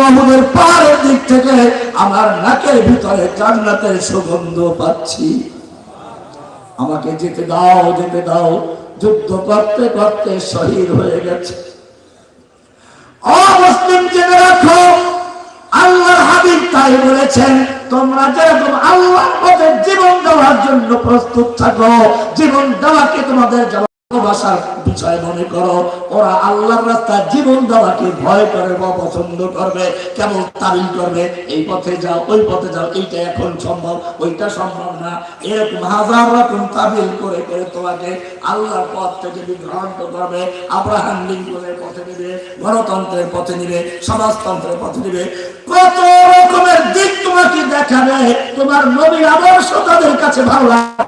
মাহমুদের পাহাড়ের দিক থেকে আমার নাকের ভিতরে জান্নাতের সুগন্ধ পাচ্ছি। আমাকে যেতে দাও যেতে দাও। যুদ্ধ করতে করতে শহীদ হয়ে গেছে। অমুসলিম জেনে রাখো, আল্লাহর হাবিব তাই বলেছেন, তোমরা যেরকম আল্লাহর পথে জীবন দেওয়ার জন্য প্রস্তুত থাকো, জীবন দেওয়াকে তোমাদের ভালোবাসার বিষয় মনে করো, ওরা আল্লাহর রাস্তায় জীবন দেওয়াকে ভয় করে বা পছন্দ করবে, কেমন করবে, এই পথে যাও, ওই পথে যাও, এইটা এখন সম্ভব, ওইটা সম্ভব না। এরকম হাজার রকম তাবিল করে করে তোমাকে আল্লাহর পথ থেকে বিভ্রান্ত করবে, আব্রাহাম লিঙ্কনের পথে গণতন্ত্রের পথে নেবে, সমাজতন্ত্রের পথে নেবে। কত রকমের দিক তোমাকে দেখাবে, তোমার নবীর আদর্শ তাদের কাছে ভালো লাগে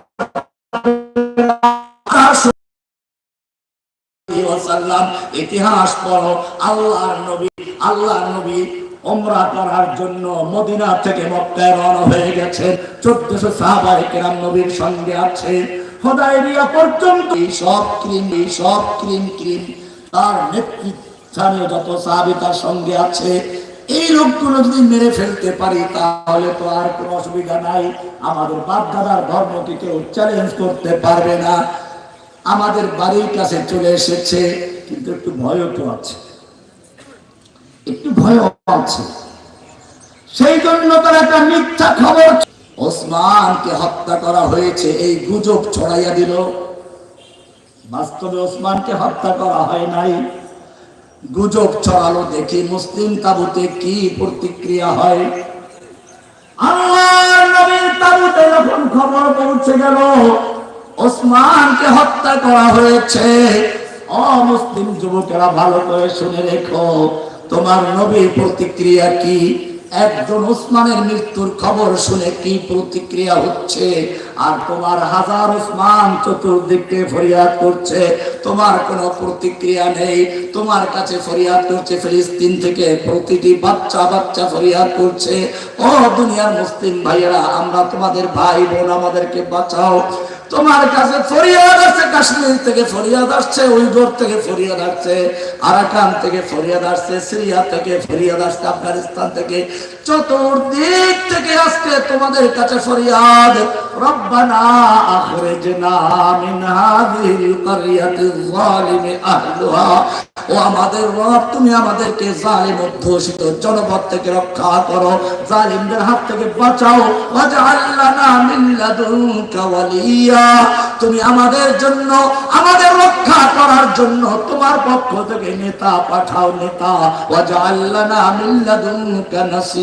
ওয়াসাল্লাম ইতিহাস পড়ো, আল্লাহর নবী আল্লাহর নবী ওমরা করার জন্য মদিনা থেকে মক্কায় রওনা হয়ে গেছেন। চোদ্দশো সাহাবায়ে কেরাম নবীর সঙ্গে আছে। পর্যন্ত সব ক্রিম সব ক্রিম ক্রিম তার যত সাহাবী তার সঙ্গে আছে। এই লোকগুলো যদি মেরে ফেলতে পারি, তাহলে তো আর কোনো অসুবিধা নাই। আমাদের বাপ দাদার ধর্মকে কেউ চ্যালেঞ্জ করতে পারবে না। আমাদের বাড়ির কাছে চলে এসেছে, কিন্তু একটু ভয়ও তো আছে। একটু ভয় আছে। সেই জন্য তার একটা মিথ্যা খবর ওসমানকে হত্যা করা হয়েছে, এই গুজব ছড়াইয়া দিল। বাস্তবে ওসমানকে হত্যা করা হয় নাই। গুজব ছড়ালো দেখি মুসলিম তাবুতে কি প্রতিক্রিয়া হয়। আল্লাহর নবীর তাবুতে যখন খবর পৌঁছে গেল ওসমানকে হত্যা করা হয়েছে। অমুসলিম যুবকেরা, ভালো করে শুনে রেখো, তোমার নবীর প্রতিক্রিয়া কি? একজন ওসমানের মৃত্যুর খবর শুনে কি প্রতিক্রিয়া হচ্ছে? আর তোমার হাজার ওসমান চতুর্দিকে ফরিয়াদ করছে, তোমার কোনো প্রতিক্রিয়া নেই। তোমার কাছে ফরিয়াদ করছে, ফিলিস্তিন থেকে প্রতিটি বাচ্চা বাচ্চা ফরিয়াদ করছে। ও দুনিয়ার মুসলিম ভাইয়েরা, আমরা তোমাদের ভাই বোন, আমাদেরকে বাঁচাও। তোমার কাছে ফরিয়াদ আসছে, কাশ্মীর থেকে ফরিয়াদ আসছে উইগর থেকে ফরিয়াদ আসছে, আরাকান থেকে ফরিয়াদ আসছে, সিরিয়া থেকে ফরিয়াদ আসছে, আফগানিস্তান থেকে চতুর্দিক থেকে আজকে তোমাদের কাছে ফরিয়াদ, রব্বানা আখরিজনা মিন হাযিহিল জালিমি আহলুহা। ও আমাদের রব, তুমি আমাদেরকে জালিম, অধ্যুষিত জনপদ থেকে রক্ষা করো, জালিমদের হাত থেকে বাঁচাও। মিন লাদুনকা ওয়ালিয়া। তুমি আমাদের জন্য, আমাদের রক্ষা করার জন্য তোমার পক্ষ থেকে নেতা পাঠাও নেতা। ওয়াজআল্লানা মিন লাদুনকা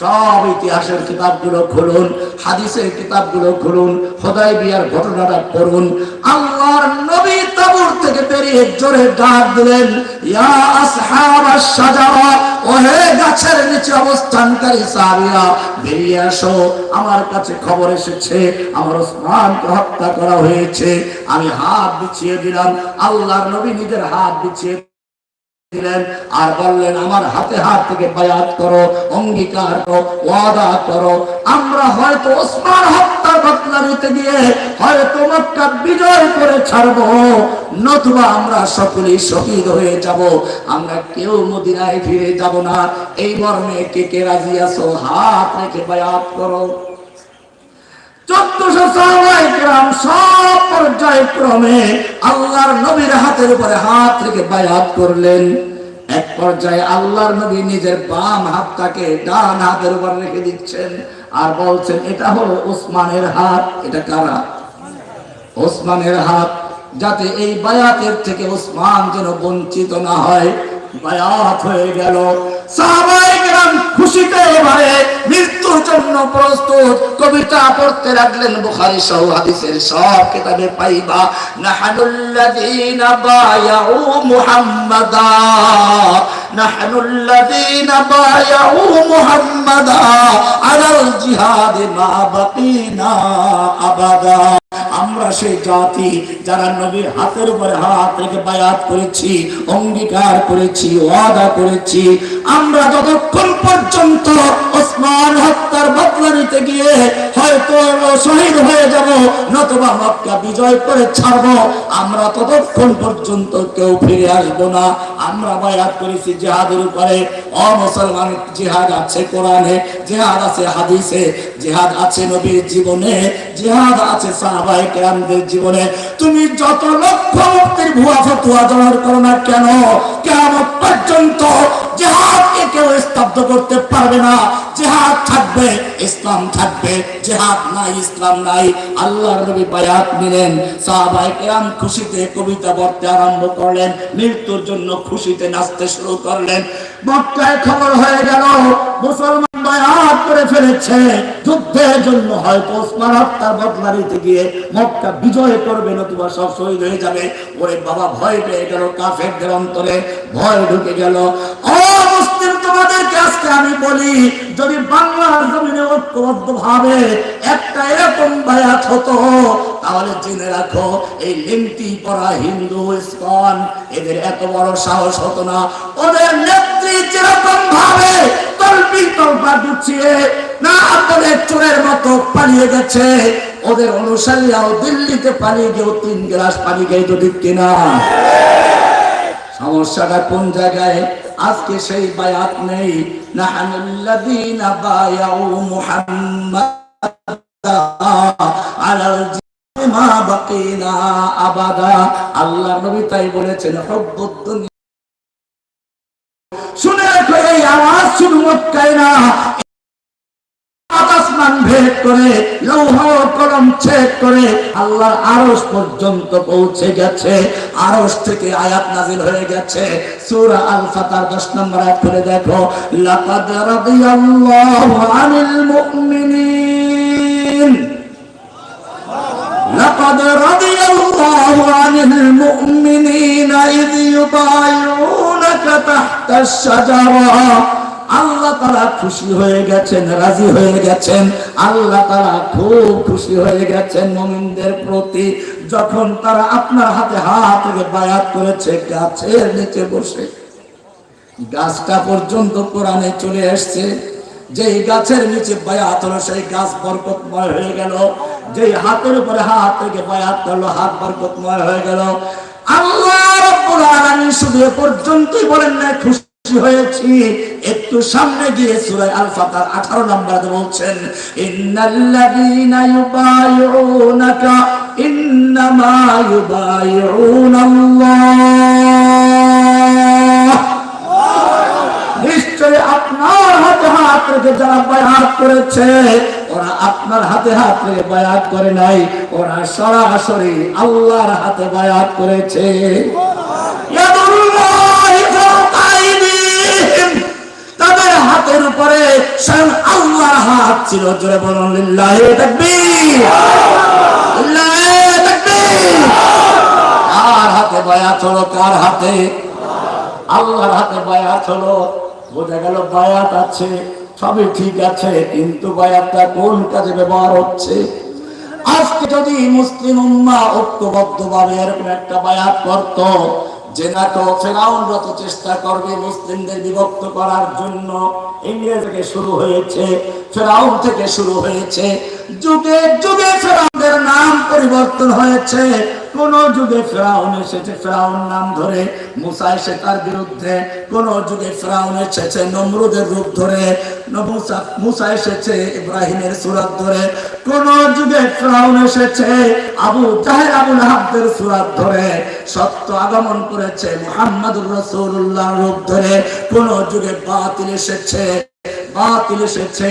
সব ইতিহাসের কিতাবগুলো খুলুন, হাদিসের কিতাবগুলো খুলুন খোদাই বিয়ার ঘটনাটা পড়ুন। আল্লাহর নবী তাবুর থেকে বেরিয়ে জোরে ডাক দিলেন, ইয়া ওহে গাছের নিচে অবস্থানকারী সাহাবীরা, বেরিয়ে আসো, আমার কাছে খবর এসেছে, আমার ওসমানকে হত্যা করা হয়েছে, আমি হাত বিছিয়ে দিলাম, আল্লাহর নবী নিজের হাত বিছিয়ে আর বললেন, আমার হাতে হাত থেকে বায়াত করো, অঙ্গীকার করো, ওয়াদা করো। আমরা হয়তো ওসমান হত্যার ঘটনা নিতে গিয়ে হয়তো মক্কা বিজয় করে ছাড়বো। নতুবা আমরা সকলেই শহীদ হয়ে যাব। আমরা কেউ মদিনায় ফিরে যাব না। এই মর্মে কে কে রাজি আছো? হাত রেখে বায়াত করো। চোদ্দশো আল্লাহর নবীর হাতের উপরে হাত বায়াত করলেন। এক পর্যায়ে আল্লাহর নবী নিজের বাম হাতটাকে ডান হাতের উপর রেখে দিচ্ছেন আর বলছেন, এটা হাত। এটা কারা? ওসমানের হাত, যাতে এই বায়াতের থেকে ওসমান যেন বঞ্চিত না হয়। বায়াত হয়ে গেল। সাহাবাইকেরাম খুশিতে এবারে মৃত্যুর জন্য প্রস্তুত। কবিতা পড়তে লাগলেন বুখারী সহ হাদিসের সব কিতাবে পাইবা। নাহানুল্লাযীনা বায়াউ মুহাম্মাদা। নাহানুল্লাযীনা بايعوا محمدا على الجهاد ما بقينا আবাদা। আমরা সেই জাতি যারা নবীর হাতের উপরে হাত রেখে বায়াত করেছি, অঙ্গীকার করেছি, ওয়াদা করেছি আমরা যতক্ষণ পর্যন্ত ওসমান হত্যার বদলা নিতে গিয়ে হয়তো শহীদ হয়ে যাব, নতুবা মক্কা বিজয় করে ছাড়বো, আমরা ততক্ষণ পর্যন্ত কেউ ফিরে আসব না। আমরা বায়াত করেছি জিহাদের উপরে। অমুসলমান জিহাদ আছে কোরআনে, জিহাদ আছে হাদিসে, জিহাদ আছে নবীর জীবনে, জিহাদ আছে সাহাবাই কেরামদের জীবনে। তুমি যত লক্ষ মুক্তির ভুয়া ফতুয়া জোগাড় করো না কেন কেন পর্যন্ত জেহাদকে কেউ স্তব্ধ করতে পারবে না। জেহাদ থাকবে, ইসলাম থাকবে। জেহাদ নাই, ইসলাম নাই। আল্লাহর নবী বায়াত নিলেন। সাহাবাই কেরাম খুশিতে কবিতা পড়তে আরম্ভ করলেন। মৃত্যুর জন্য খুশিতে নাচতে শুরু করলেন। মক্কায় খবর হয়ে গেল, মুসলমান বায়াত করে ফেলেছে। যুদ্ধের জন্য হয়তো হত্যার গিয়ে মক্কা বিজয় করবে, নতুবা সব শহীদ হয়ে যাবে। ওরে বাবা, ভয় পেয়ে গেল কাফেরদের অন্তরে, ভয় ঢুকে গেল। ও মুসলিম তোমাদেরকে আজকে আমি বলি, যদি বাংলার জমিনে ঐক্যবদ্ধ ভাবে একটা এরকম বায়াত হতো, তাহলে জেনে রাখো, এই হিন্দু ইস্কন, এদের এত বড় সাহস হতো না। ওদের নেত্রী যেরকম ভাবে চোরের মতো পালিয়ে গেছে, ওদের অনুসারীরাও দিল্লিতে পালিয়ে গিয়েও তিন গ্লাস পানি খেয়ে কিনা? সমস্যাটা কোন জায়গায়? আজকে সেই বায়াত নেই। নাহানুল্লাযীনা বায়াউ মুহাম্মাদা আলাল মা বাকিনা আবাদা। আল্লাহ নবী তাই বলেছেন হুব্বুদ দুনিয়া শুনে রাখো, এই আওয়াজ শুধু মক্কায় না আসমান ভেদ করে লৌহ কলম ছেদ করে আল্লাহর আরশ পর্যন্ত পৌঁছে গেছে আরশ থেকে আয়াত নাজিল হয়ে গেছে সূরা আল ফাতার 10 নম্বর আয়াত করে দেখো লাকাদ রাদিয়াল্লাহু আনিল মুমিনিন لقد رضي الله عن المؤمنين إذ يبايعونك تحت الشجرة আল্লাহ তারা খুশি হয়ে গেছেন, রাজি হয়ে গেছেন। আল্লাহ তারা খুব খুশি হয়ে গেছেন মোমিনদের প্রতি। যখন তারা আপনার হাতে হাত বায়াত করেছে, গাছের নিচে বসে। গাছটা পর্যন্ত কোরআনে চলে আসছে যেই গাছের নিচে বায়াত হলো, সেই গাছ বরকতময় হয়ে গেল। যেই হাতের উপরে হাত থেকে বায়াত করল, হাত বরকতময় হয়ে গেল। আল্লাহ শুধু এ পর্যন্তই বলেন না খুশি হয়েছি। একটু সামনে গিয়ে সূরা আল ফাতার 18 নম্বরে বলছেন নিশ্চয় আপনার হাতে হাত রেখে যারা বায়াত করেছে, ওরা আপনার হাতে হাত রেখে বায়াত করে নাই, ওরা সরাসরি আল্লাহর হাতে বায়াত করেছে। উপরে স্বয়ং আল্লাহর হাত ছিল। জোরে বলুন, লিল্লাহি তাকবীর। তাকবীর। কার হাতে কার হাতে? আল্লাহর হাতে বোঝা গেল বায়াত আছে, সবই ঠিক আছে, কিন্তু বায়াতটা কোন কাজে ব্যবহার হচ্ছে? আজকে যদি মুসলিম উম্মা ঐক্যবদ্ধ ভাবে এরকম একটা বায়াত করত যে না তো চেষ্টা করবে মুসলিমদের বিভক্ত করার জন্য ইংরেজ থেকে শুরু হয়েছে, ফেরাউন থেকে শুরু হয়েছে, যুগে যুগে ফেরাউনদের নাম পরিবর্তন হয়েছে। কোন যুগে ফেরাউন এসেছে, ফেরাউন নাম ধরে মুসা এসে তার বিরুদ্ধে কোন যুগে ফেরাউন এসেছে, নমরুদের রূপ ধরে মুসা এসেছে ইব্রাহিমের সুরাত ধরে। কোন যুগে ফেরাউন এসেছে আবু জাহের আবুল হাবদের সুরাত ধরে। সত্য আগমন করেছে মুহাম্মদুর রাসূলুল্লাহ রূপ ধরে। কোন যুগে বাতিল এসেছে বাতিল এসেছে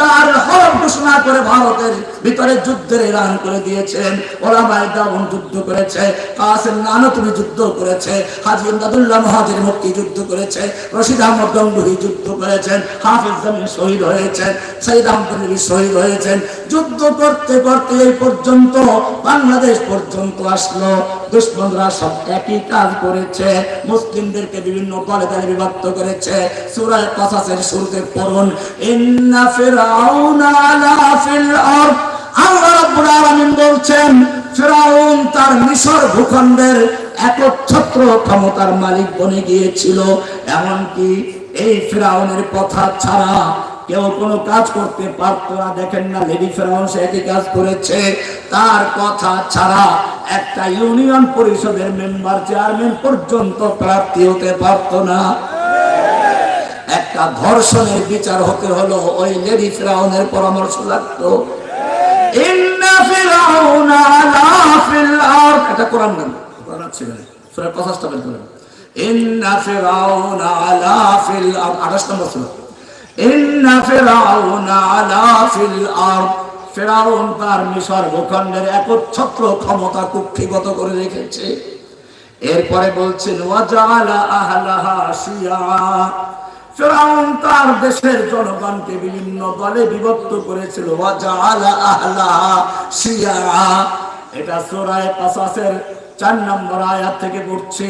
তার ঘোষণা করে ভারতের ভিতরে যুদ্ধের এলান করে দিয়েছেন। ওলামাই দাবন যুদ্ধ করেছে, কাসেম নানতুনি যুদ্ধ করেছে মহাজির মুক্তি যুদ্ধ করেছে, রশিদ আহমদ গঙ্গুহি যুদ্ধ করেছেন, হাফিজ জামিন শহীদ হয়েছেন আহমদ শহীদ হয়েছেন। যুদ্ধ করতে করতে এই পর্যন্ত, বাংলাদেশ পর্যন্ত আসলো। দুশ্মনরা সব একই কাজ করেছে, মুসলিমদেরকে বিভিন্ন দলে দলে বিভক্ত করেছে। সূরায়ে কসাসের শুরুতে পড়ুন কেউ কোনো কাজ করতে পারতো না। দেখেন না, লেডি ফেরাউন সে একই কাজ করেছে? তার কথা ছাড়া একটা ইউনিয়ন পরিষদের মেম্বার, চেয়ারম্যান পর্যন্ত প্রার্থী হতে পারতো না। একটা ধর্ষণের বিচার হতে হলো, ওই লেডি ফেরাউনের পরামর্শ লাগতো এটা কোরআন ইন্না ফিরাউনা আলা ফিল আরদ। 28 নম্বর সূরা। ইন্না ফিরাউনা আলা ফিল আরদ। ফেরাউন তার মিশর ভূখণ্ডের একচ্ছত্র ক্ষমতা কুক্ষিগত করে রেখেছে। এরপরে বলছেন ওয়াজালা আহলাহা শিয়া। ফেরাউন তার দেশের জনগণকে বিভিন্ন দলে বিভক্ত করেছিল। এটা সূরায়ে কাসাসের চার নম্বর আয়াত থেকে পড়ছি।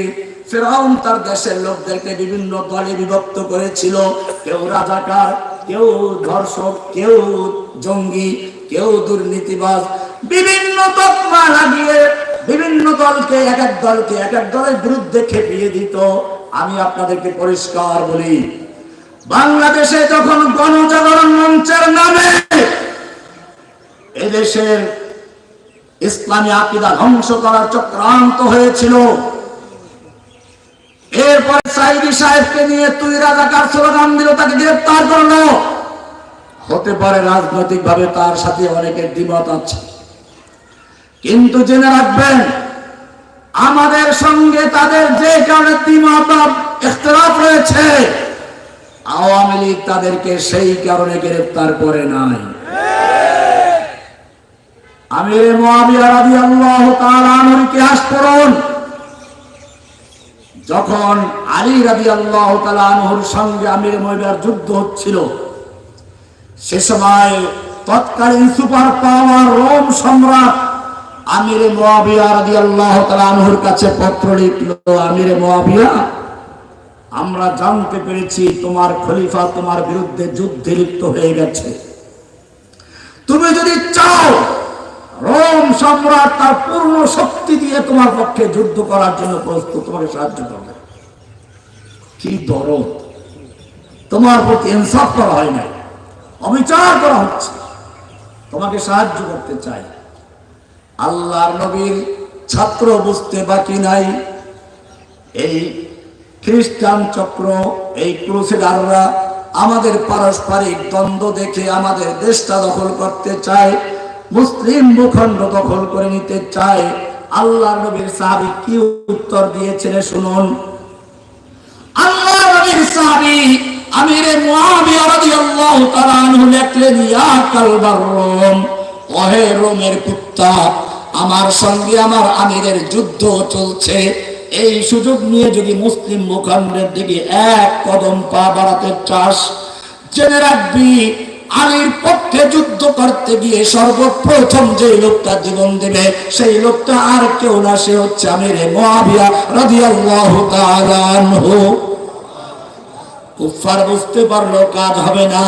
ফেরাউন তার দেশের লোকদেরকে বিভিন্ন দলে বিভক্ত করেছিল। কেউ রাজাকার, কেউ ধর্ষক, কেউ জঙ্গি, কেউ দুর্নীতিবাজ। বিভিন্ন তকমা লাগিয়ে বিভিন্ন দলকে, এক এক দলকে, এক এক দলের বিরুদ্ধে খেপিয়ে দিত। আমি আপনাদেরকে পরিষ্কার বলি বাংলাদেশে যখন গণজাগরণ মঞ্চের নামে এদেশের ইসলামী আকিদা ধ্বংস করার চক্রান্ত হয়েছিল, এরপরে সাইদি সাহেবকে নিয়ে তুই রাজাকার স্লোগান দিল, তাকে গ্রেপ্তার করল। হতে পারে রাজনৈতিক ভাবে তার সাথে অনেকের দ্বিমত আছে, কিন্তু জেনে রাখবেন, আমাদের সঙ্গে তাদের যে কারণে দ্বিমত রয়েছে। আওয়ামী লীগ তাদেরকে সেই কারণে গ্রেপ্তার করে নাই। আমির মুয়াবিয়া ইতিহাস পড়ুন। যখন আলী রাদিয়াল্লাহু তাআলা আনহুর সঙ্গে আমির মুয়াবিয়ার যুদ্ধ হচ্ছিল, সে সময় তৎকালীন সুপার পাওয়ার রোম সম্রাট আমির মুয়াবিয়া রাদিয়াল্লাহু তাআলা আনহুর কাছে পত্র লিখল, আমির মুয়াবিয়া আমরা জানতে পেরেছি তোমার খলিফা তোমার বিরুদ্ধে যুদ্ধে লিপ্ত হয়ে গেছে। তুমি যদি চাও রোম সম্রাট তার পূর্ণ শক্তি দিয়ে তোমার পক্ষে যুদ্ধ করার জন্য প্রস্তুত, তোমাকে সাহায্য করবে। কি দরদ। তোমার প্রতি ইনসাফ করা হয় নাই। অবিচার করা হচ্ছে। তোমাকে সাহায্য করতে চাই। আল্লাহর নবীর ছাত্র বুঝতে বাকি নাই। এই খ্রিস্টান চক্র, এই ক্রুসেডাররা আমাদের পারস্পরিক দ্বন্দ্ব দেখে আমাদের দেশটা দখল করতে চায়, মুসলিম ভূখণ্ড দখল করে নিতে চায়। আল্লাহ নবীর সাহাবি কি উত্তর দিয়েছিলেন শুনুন। আল্লাহ নবীর সাহাবী আমিরে মুআবিয়া রাদিয়াল্লাহু তাআলা আনহু লিখলেন, ইয়া কালবার রোম, ওহে রোমের কুত্তা, আমার সঙ্গে আমার আমিরের যুদ্ধ চলছে। এই সুযোগ নিয়ে যদি মুসলিম মুখণ্ডের দিকে এক কদম পা বাড়াতে চাস, জেনে রাখবি, আলীর পক্ষে যুদ্ধ করতে গিয়ে সর্বপ্রথম যে লোকটা জীবন দেবে, সেই লোকটা আর কেউ না, সে হচ্ছে আমিরে মুআবিয়া রাদিয়াল্লাহু তাআলা আনহু। বুঝতে পারল কাজ হবে না।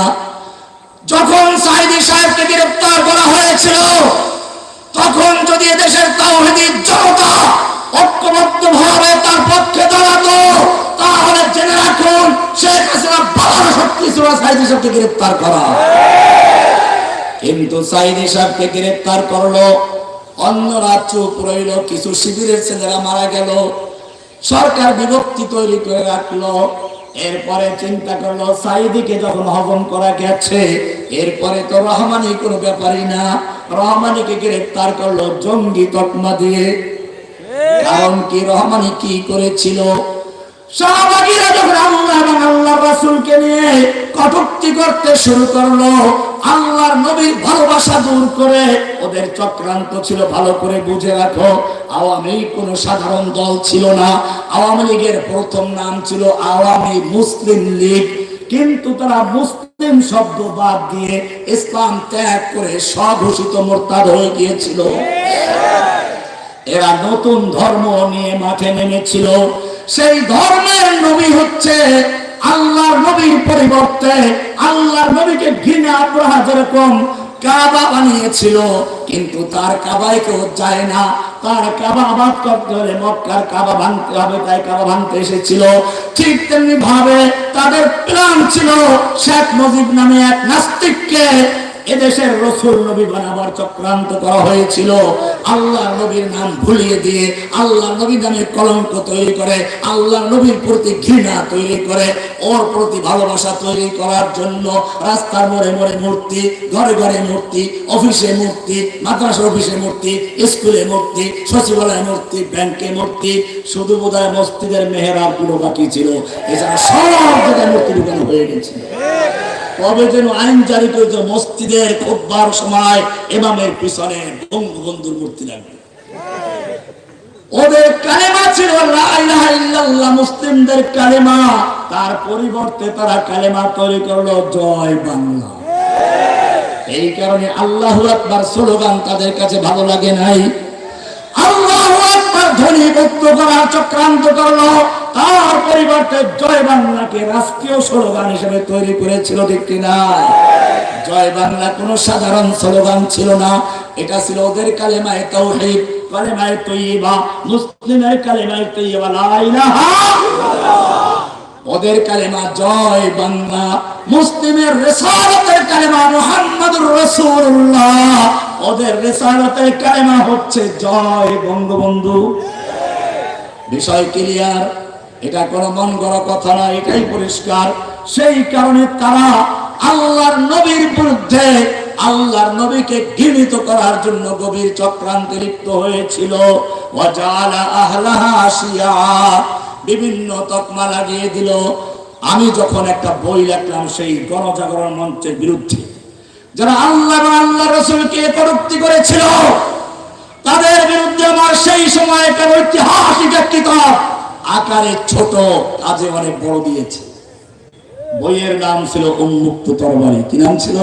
যখন সাইদি সাহেবকে গ্রেফতার করা হয়েছিল, তখন যদি এদেশের তাওহীদি জনতা ঐক্যবদ্ধ ভাবে তার পক্ষে দাঁড়াতো, তাহলে জেনে রাখুন, শেখ হাসিনা শক্তি সাইদি সাহেবকে গ্রেফতার করা। কিন্তু সাইদি সাহেবকে গ্রেফতার করল অন্যরা চুপ রইল কিছু শিবিরের ছেলেরা মারা গেল। সরকার বিভক্তি তৈরি করে রাখল, এরপরে চিন্তা করল সাইদিকে যখন হজম করা গেছে, এরপরে তো রহমানি কোনো ব্যাপারই না। রহমানিকে গ্রেফতার করল জঙ্গি তকমা দিয়ে। কারণ কি কি করেছিল? আওয়ামী সাধারণ দল ছিল না। আওয়ামী লীগের প্রথম নাম ছিল আওয়ামী মুসলিম লীগ। কিন্তু তারা মুসলিম শব্দ বাদ দিয়ে ইসলাম ত্যাগ করে স্বঘোষিত মোরতাদ হয়ে গিয়েছিল। এরা নতুন ধর্ম নিয়ে মাঠে নেমেছিল। সেই ধর্মের নবী হচ্ছে আল্লাহর নবীর পরিবর্তে আল্লাহর নবীকে ঘৃণা আব্রাহা যেরকম কাবা বানিয়েছিল, কিন্তু তার কাবায় কেউ যায় না। তার কাবা আবাদ করতে হলে কাবা ভাঙতে হবে, তাই কাবা ভাঙতে এসেছিল। ঠিক তেমনি ভাবে তাদের প্ল্যান ছিল শেখ মুজিব নামে এক নাস্তিককে এদেশের রসুল নবী বানাবার চক্রান্ত করা হয়েছিল। আল্লাহ নবীর নাম ভুলিয়ে দিয়ে, আল্লাহ নবীর নামে কলঙ্ক তৈরি করে, আল্লাহ নবীর প্রতি ঘৃণা তৈরি করে, ওর প্রতি ভালোবাসা তৈরি করার জন্য রাস্তার মোড়ে মোড়ে মূর্তি, ঘরে ঘরে মূর্তি, অফিসে মূর্তি মাদ্রাসা অফিসে মূর্তি, স্কুলে মূর্তি, সচিবালয়ে মূর্তি, ব্যাংকে মূর্তি, শুধু বোধহয় মসজিদের মেহেরাবগুলো বাকি ছিল। এছাড়া সব জায়গায় মূর্তি ঢুকানো হয়ে গেছিল কবে যেন আইন জারি করেছে মসজিদের খোদবার সময় এমামের পিছনে বঙ্গবন্ধুর মূর্তি লাগবে। ওদের কালেমা ছিল মুসলিমদের কালেমা। তার পরিবর্তে তারা কালেমা তৈরি করল, জয় বাংলা এই কারণে আল্লাহু আকবার স্লোগান তাদের কাছে ভালো লাগে নাই। আল্লাহ আকবার ধ্বনি মুক্ত করার চক্রান্ত করল। পরিবর্তে জয় বাংলাকে রাষ্ট্রীয় স্লোগান হিসেবে তৈরি করেছিল, ঠিক কিনা? জয় বাংলা কোনো সাধারণ স্লোগান ছিল না। এটা ছিল ওদের কালেমায় তাওহীদ কালেমায় তৈয়বা, মুসলিমের কালেমায় তৈয়বা, লা ইলাহা ওদের কালেমা জয় বাংলা, মুসলিমের রেসালতের কালেমা মুহাম্মদুর রাসূলুল্লাহ। ওদের রেসালতের কালেমা হচ্ছে জয় বঙ্গবন্ধু। বিষয় ক্লিয়ার এটা কোনো মন গড়া কথা না, এটাই পরিষ্কার। সেই কারণে তারা আল্লাহর নবীর বিরুদ্ধে, আল্লাহর নবীকে ঘৃণিত করার জন্য গভীর চক্রান্তে লিপ্ত হয়েছিল। বিভিন্ন তকমা লাগিয়ে দিল। আমি যখন একটা বই লিখলাম, সেই গণজাগরণ মঞ্চের বিরুদ্ধে, যারা আল্লাহ আল্লাহ রসুলকে কটুক্তি করেছিল, তাদের বিরুদ্ধে আমার সেই সময় একটা ঐতিহাসিক এক কিতাব আকারে ছোট কাজে অনেক বড় দিয়েছে। বইয়ের নাম ছিল উন্মুক্ত তরবারি। কি নাম ছিল?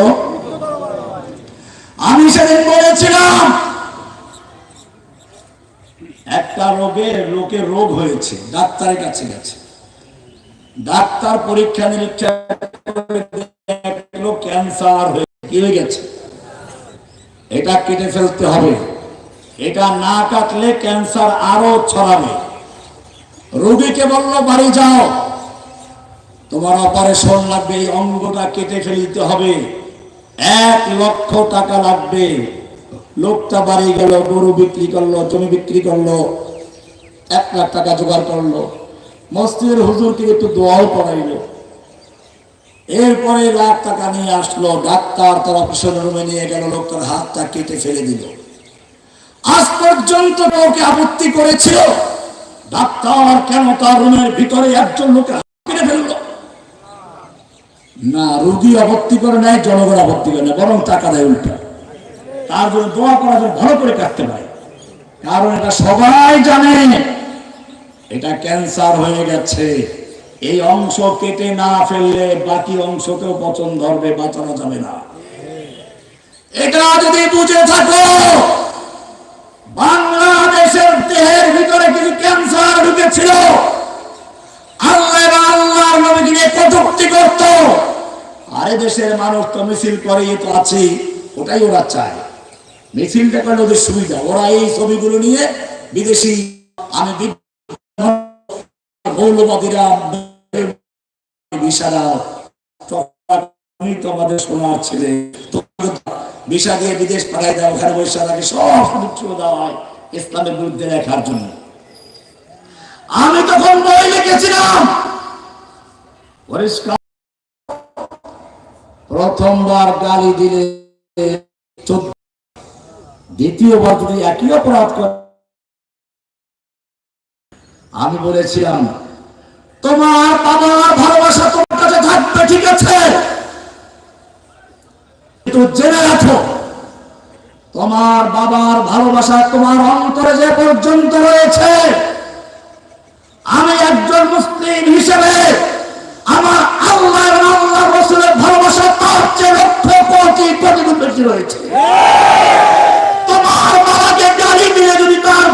আমি সেদিন বলেছিলাম, একটা রোগের লোকের রোগ হয়েছে, ডাক্তারের কাছে গেছে। ডাক্তার পরীক্ষা নিরীক্ষা ক্যান্সার হয়ে গেছে? এটা কেটে ফেলতে হবে। এটা না কাটলে ক্যান্সার আরও ছড়াবে। রোগীকে বলল, বাড়ি যাও। তোমার অপারেশন লাগবে, এই অঙ্গটা কেটে ফেলতে হবে। এক লক্ষ টাকা লাগবে। লোকটা বাড়ি গেল, গরু বিক্রি করল, জমি বিক্রি করল, এক লাখ টাকা জোগাড় করল। মসজিদের হুজুরকে একটু দোয়াও করাইলো এরপরে লাখ টাকা নিয়ে আসলো, ডাক্তার তার অপারেশন রুমে নিয়ে গেল, লোকটার হাতটা কেটে ফেলে দিল। আজ পর্যন্ত কাউকে আপত্তি করেছিল? ডাক্তার কেন তার রুমের ভিতরে একজন ফেলল? না, রুগী আপত্তি করে জনগণ আপত্তি করে বরং টাকা দেয় উল্টা। তার জন্য দোয়া জন্য ভালো করে কাটতে পারে কারণ এটা সবাই জানে। এটা ক্যান্সার হয়ে গেছে। এই অংশ কেটে না ফেললে বাকি অংশকেও পচন ধরবে, বাঁচানো যাবে না। এটা যদি বুঝে থাকো বাংলাদেশের দেহের ভিতরে কিছু ক্যান্সার ঢুকেছিল দেশের মানুষ তো মিছিল তো আছে, ওটাই ওরা চায়। মিছিলটা করলে ওদের সুবিধা, ওরা এই ছবিগুলো নিয়ে বিদেশি আমি মৌলবাদীরা বিশারা তুমি সোনার ছেলে তোমাকে ভিসা দিয়ে বিদেশ পাঠাই দাও ওখানে বসে থাকে সব সুযোগ দেওয়া হয় ইসলামের বিরুদ্ধে লেখার জন্য। আমি তখন বই লিখেছিলাম। পরিষ্কার। প্রথমবার গালি দিলে দ্বিতীয়বার যদি একই অপরাধ করে আমি বলেছিলাম, তোমার বাবার ভালোবাসা তোমার কাছে থাকবে, ঠিক আছে? জেনে রাখো। তোমার বাবার ভালোবাসা তোমার অন্তরে যে পর্যন্ত রয়েছে, আমি একজন মুসলিম হিসেবে আমার আল্লাহ আল্লাহ রসুলের ভালোবাসা তার চেয়ে লক্ষ কোটি কোটি বেশি রয়েছে। তোমার বাবাকে গালি দিয়ে যদি তার